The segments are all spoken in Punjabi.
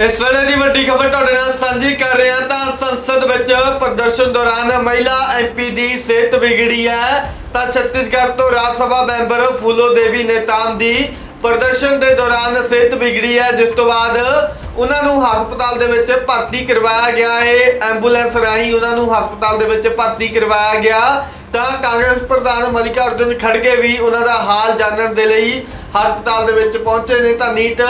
ਇਸ ਵੇਲੇ ਦੀ ਵੱਡੀ ਖਬਰ ਤੁਹਾਡੇ ਨਾਲ ਸਾਂਝੀ ਕਰ ਰਹੇ ਹਾਂ ਤਾਂ ਸੰਸਦ ਵਿੱਚ ਪ੍ਰਦਰਸ਼ਨ ਦੌਰਾਨ ਮਹਿਲਾ ਐਮਪੀ ਦੀ ਸਿਹਤ ਵਿਗੜੀ ਹੈ। ਤਾਂ ਛੱਤੀਸਗੜ੍ਹ ਤੋਂ ਰਾਜ ਸਭਾ ਮੈਂਬਰ ਫੂਲੋ ਦੇਵੀ ਨੇਤਾਮ ਦੀ ਪ੍ਰਦਰਸ਼ਨ ਦੇ ਦੌਰਾਨ ਸਿਹਤ ਵਿਗੜੀ ਹੈ। ਜਿਸ ਤੋਂ ਬਾਅਦ ਉਹਨਾਂ ਨੂੰ ਹਸਪਤਾਲ ਦੇ ਵਿੱਚ ਭਰਤੀ ਕਰਵਾਇਆ ਗਿਆ ਹੈ। ਐਂਬੂਲੈਂਸ ਰਾਹੀਂ ਉਹਨਾਂ ਨੂੰ ਹਸਪਤਾਲ ਦੇ ਵਿੱਚ ਭਰਤੀ ਕਰਵਾਇਆ ਗਿਆ। ਤਾਂ ਕਾਂਗਰਸ ਪ੍ਰਧਾਨ ਮਲਿਕਾ ਅਰਜੁਨ ਖੜਗੇ ਵੀ ਉਹਨਾਂ ਦਾ ਹਾਲ ਜਾਣਨ ਦੇ ਲਈ ਹਸਪਤਾਲ ਦੇ ਵਿੱਚ ਪਹੁੰਚੇ ਨੇ। ਤਾਂ ਨੀਟ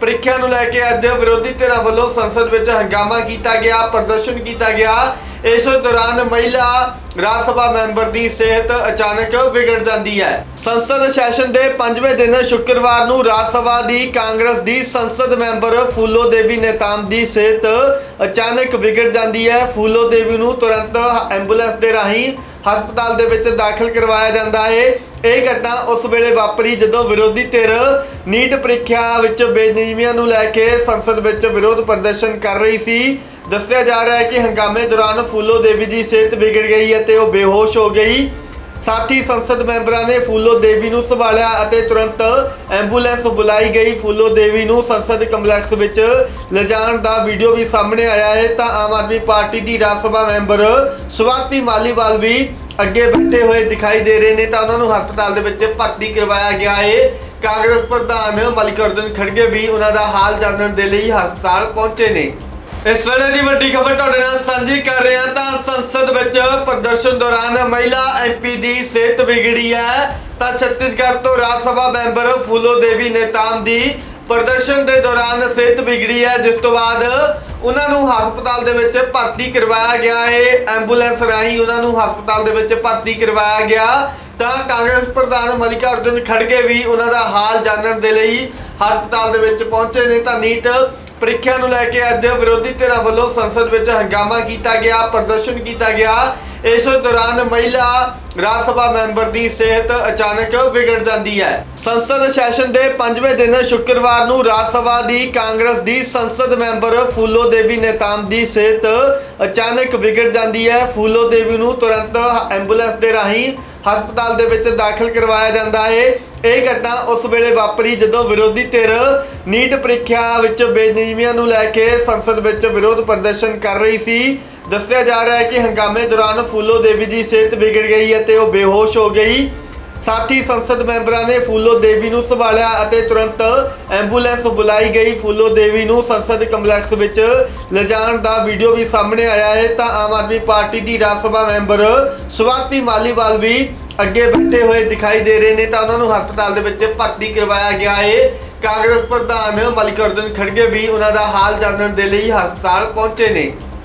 ਪ੍ਰੀਖਿਆ ਨੂੰ ਲੈ ਕੇ ਅੱਜ ਵਿਰੋਧੀ ਧਿਰਾਂ ਵੱਲੋਂ ਸੰਸਦ ਵਿੱਚ ਹੰਗਾਮਾ ਕੀਤਾ ਗਿਆ, ਪ੍ਰਦਰਸ਼ਨ ਕੀਤਾ ਗਿਆ। ਇਸ ਦੌਰਾਨ ਮਹਿਲਾ ਰਾਜ ਸਭਾ ਮੈਂਬਰ ਦੀ ਸਿਹਤ ਅਚਾਨਕ ਵਿਗੜ ਜਾਂਦੀ ਹੈ। ਸੰਸਦ ਸੈਸ਼ਨ ਦੇ 5ਵੇਂ ਦਿਨ ਸ਼ੁੱਕਰਵਾਰ ਨੂੰ ਰਾਜ ਸਭਾ ਦੀ ਕਾਂਗਰਸ ਦੀ ਸੰਸਦ ਮੈਂਬਰ ਫੂਲੋ ਦੇਵੀ ਨੇਤਾਮ ਦੀ ਸਿਹਤ ਅਚਾਨਕ ਵਿਗੜ ਜਾਂਦੀ ਹੈ। ਫੂਲੋ ਦੇਵੀ ਨੂੰ ਤੁਰੰਤ ਐਂਬੂਲੈਂਸ ਦੇ ਰਾਹੀਂ ਹਸਪਤਾਲ ਦੇ ਵਿੱਚ ਦਾਖਲ ਕਰਵਾਇਆ ਜਾਂਦਾ ਹੈ। ਇਹ ਘਟਨਾ ਉਸ ਵੇਲੇ ਵਾਪਰੀ ਜਦੋਂ ਵਿਰੋਧੀ ਧਿਰ ਨੀਟ ਪ੍ਰੀਖਿਆ ਵਿੱਚ ਬੇਨਿਯਮੀਆਂ ਨੂੰ ਲੈ ਕੇ ਸੰਸਦ ਵਿੱਚ ਵਿਰੋਧ ਪ੍ਰਦਰਸ਼ਨ ਕਰ ਰਹੀ ਸੀ। ਦੱਸਿਆ ਜਾ ਰਿਹਾ ਹੈ ਕਿ ਹੰਗਾਮੇ ਦੌਰਾਨ ਫੂਲੋ ਦੇਵੀ ਦੀ ਸਿਹਤ ਵਿਗੜ ਗਈ ਅਤੇ ਉਹ ਬੇਹੋਸ਼ ਹੋ ਗਈ। ਸਾਥੀ ਸੰਸਦ ਮੈਂਬਰਾਂ ਨੇ ਫੂਲੋ ਦੇਵੀ ਨੂੰ ਸੰਭਾਲਿਆ ਅਤੇ ਤੁਰੰਤ ਐਂਬੂਲੈਂਸ ਬੁਲਾਈ ਗਈ। ਫੂਲੋ ਦੇਵੀ ਨੂੰ ਸੰਸਦ ਕੰਪਲੈਕਸ ਵਿੱਚ ਲਿਜਾਣ ਦਾ ਵੀਡੀਓ ਵੀ ਸਾਹਮਣੇ ਆਇਆ ਹੈ। ਤਾਂ ਆਮ ਆਦਮੀ ਪਾਰਟੀ ਦੀ ਰਾਜ ਸਭਾ ਮੈਂਬਰ ਸਵਾਤੀ ਮਾਲੀਵਾਲ ਵੀ ਅੱਗੇ ਬੈਠੇ ਹੋਏ ਦਿਖਾਈ ਦੇ ਰਹੇ ਨੇ। ਤਾਂ ਉਹਨਾਂ ਨੂੰ ਹਸਪਤਾਲ ਦੇ ਵਿੱਚ ਭਰਤੀ ਕਰਵਾਇਆ ਗਿਆ ਹੈ। ਕਾਂਗਰਸ ਪ੍ਰਧਾਨ ਮਲਿਕ ਮਲਿਕਾਰਜੁਨ ਖੜਗੇ ਵੀ ਉਹਨਾਂ ਦਾ ਹਾਲ ਜਾਣਨ ਦੇ ਲਈ ਹਸਪਤਾਲ ਪਹੁੰਚੇ ਨੇ। ਇਸ ਵੇਲੇ ਦੀ ਵੱਡੀ ਖਬਰ ਤੁਹਾਡੇ ਨਾਲ ਸਾਂਝੀ ਕਰ ਰਹੇ ਹਾਂ ਤਾਂ ਸੰਸਦ ਵਿੱਚ ਪ੍ਰਦਰਸ਼ਨ ਦੌਰਾਨ ਮਹਿਲਾ ਐਮਪੀ ਦੀ ਸਿਹਤ ਵਿਗੜੀ ਹੈ। ਤਾਂ ਛੱਤੀਸਗੜ੍ਹ ਤੋਂ ਰਾਜ ਸਭਾ ਮੈਂਬਰ ਫੂਲੋ ਦੇਵੀ ਨੇਤਾਮ ਦੀ ਪ੍ਰਦਰਸ਼ਨ ਦੇ ਦੌਰਾਨ ਸਿਹਤ ਵਿਗੜੀ ਹੈ। ਜਿਸ ਤੋਂ ਬਾਅਦ ਉਹਨਾਂ ਨੂੰ ਹਸਪਤਾਲ ਦੇ ਵਿੱਚ ਭਰਤੀ ਕਰਵਾਇਆ ਗਿਆ ਹੈ। ਐਂਬੂਲੈਂਸ ਰਾਹੀਂ ਉਹਨਾਂ ਨੂੰ ਹਸਪਤਾਲ ਦੇ ਵਿੱਚ ਭਰਤੀ ਕਰਵਾਇਆ ਗਿਆ। ਤਾਂ ਕਾਂਗਰਸ ਪ੍ਰਧਾਨ ਮਲਿਕਾ ਅਰਜੁਨ ਖੜਗੇ ਵੀ ਉਹਨਾਂ ਦਾ ਹਾਲ ਜਾਣਨ ਦੇ ਲਈ ਹਸਪਤਾਲ ਦੇ ਵਿੱਚ ਪਹੁੰਚੇ ਨੇ। ਤਾਂ ਨੀਟ ਪ੍ਰੀਖਿਆ ਨੂੰ ਲੈ ਕੇ ਅੱਜ ਵਿਰੋਧੀ ਧਿਰਾਂ ਵੱਲੋਂ ਸੰਸਦ ਵਿੱਚ ਹੰਗਾਮਾ ਕੀਤਾ ਗਿਆ, ਪ੍ਰਦਰਸ਼ਨ ਕੀਤਾ ਗਿਆ। ਇਸ ਦੌਰਾਨ ਮਹਿਲਾ ਰਾਜ ਸਭਾ ਮੈਂਬਰ ਦੀ ਸਿਹਤ ਅਚਾਨਕ ਵਿਗੜ ਜਾਂਦੀ ਹੈ। ਸੰਸਦ ਸੈਸ਼ਨ ਦੇ 5ਵੇਂ ਦਿਨ ਸ਼ੁੱਕਰਵਾਰ ਨੂੰ ਰਾਜ ਸਭਾ ਦੀ ਕਾਂਗਰਸ ਦੀ ਸੰਸਦ ਮੈਂਬਰ ਫੂਲੋ ਦੇਵੀ ਨੇਤਾਮ ਦੀ ਸਿਹਤ ਅਚਾਨਕ ਵਿਗੜ ਜਾਂਦੀ ਹੈ। ਫੂਲੋ ਦੇਵੀ ਨੂੰ ਤੁਰੰਤ ਐਂਬੂਲੈਂਸ ਦੇ ਰਾਹੀਂ ਹਸਪਤਾਲ ਦੇ ਵਿੱਚ ਦਾਖਲ ਕਰਵਾਇਆ ਜਾਂਦਾ ਹੈ। ਇਹ ਘਟਨਾ ਉਸ ਵੇਲੇ ਵਾਪਰੀ ਜਦੋਂ ਵਿਰੋਧੀ ਧਿਰ ਨੀਟ ਪ੍ਰੀਖਿਆ ਵਿੱਚ ਬੇਨਿਯਮੀਆਂ ਨੂੰ ਲੈ ਕੇ ਸੰਸਦ ਵਿੱਚ ਵਿਰੋਧ ਪ੍ਰਦਰਸ਼ਨ ਕਰ ਰਹੀ ਸੀ। ਦੱਸਿਆ ਜਾ ਰਿਹਾ ਹੈ ਕਿ ਹੰਗਾਮੇ ਦੌਰਾਨ ਫੂਲੋ ਦੇਵੀ ਦੀ ਸਿਹਤ ਵਿਗੜ ਗਈ ਅਤੇ ਉਹ ਬੇਹੋਸ਼ ਹੋ ਗਈ। ਸਾਥੀ ਸੰਸਦ ਮੈਂਬਰਾਂ ਨੇ ਫੂਲੋ ਦੇਵੀ ਨੂੰ ਸੰਭਾਲਿਆ ਅਤੇ ਤੁਰੰਤ ਐਂਬੂਲੈਂਸ ਬੁਲਾਈ ਗਈ। ਫੂਲੋ ਦੇਵੀ ਨੂੰ ਸੰਸਦ ਕੰਪਲੈਕਸ ਵਿੱਚ ਲਿਜਾਣ ਦਾ ਵੀਡੀਓ ਵੀ ਸਾਹਮਣੇ ਆਇਆ ਹੈ। ਤਾਂ ਆਮ ਆਦਮੀ ਪਾਰਟੀ ਦੀ ਰਾਜ ਸਭਾ ਮੈਂਬਰ ਸਵਾਤੀ ਮਾਲੀਵਾਲ ਵੀ ਅੱਗੇ ਬੈਠੇ ਹੋਏ ਦਿਖਾਈ ਦੇ ਰਹੇ ਨੇ। ਤਾਂ ਉਹਨਾਂ ਨੂੰ ਹਸਪਤਾਲ ਦੇ ਵਿੱਚ ਭਰਤੀ ਕਰਵਾਇਆ ਗਿਆ ਹੈ। ਕਾਂਗਰਸ ਪ੍ਰਧਾਨ ਮਲਿਕ ਮਲਿਕਾਰਜੁਨ ਖੜਗੇ ਵੀ ਉਹਨਾਂ ਦਾ ਹਾਲ ਜਾਣਨ ਦੇ ਲਈ ਹਸਪਤਾਲ ਪਹੁੰਚੇ ਨੇ।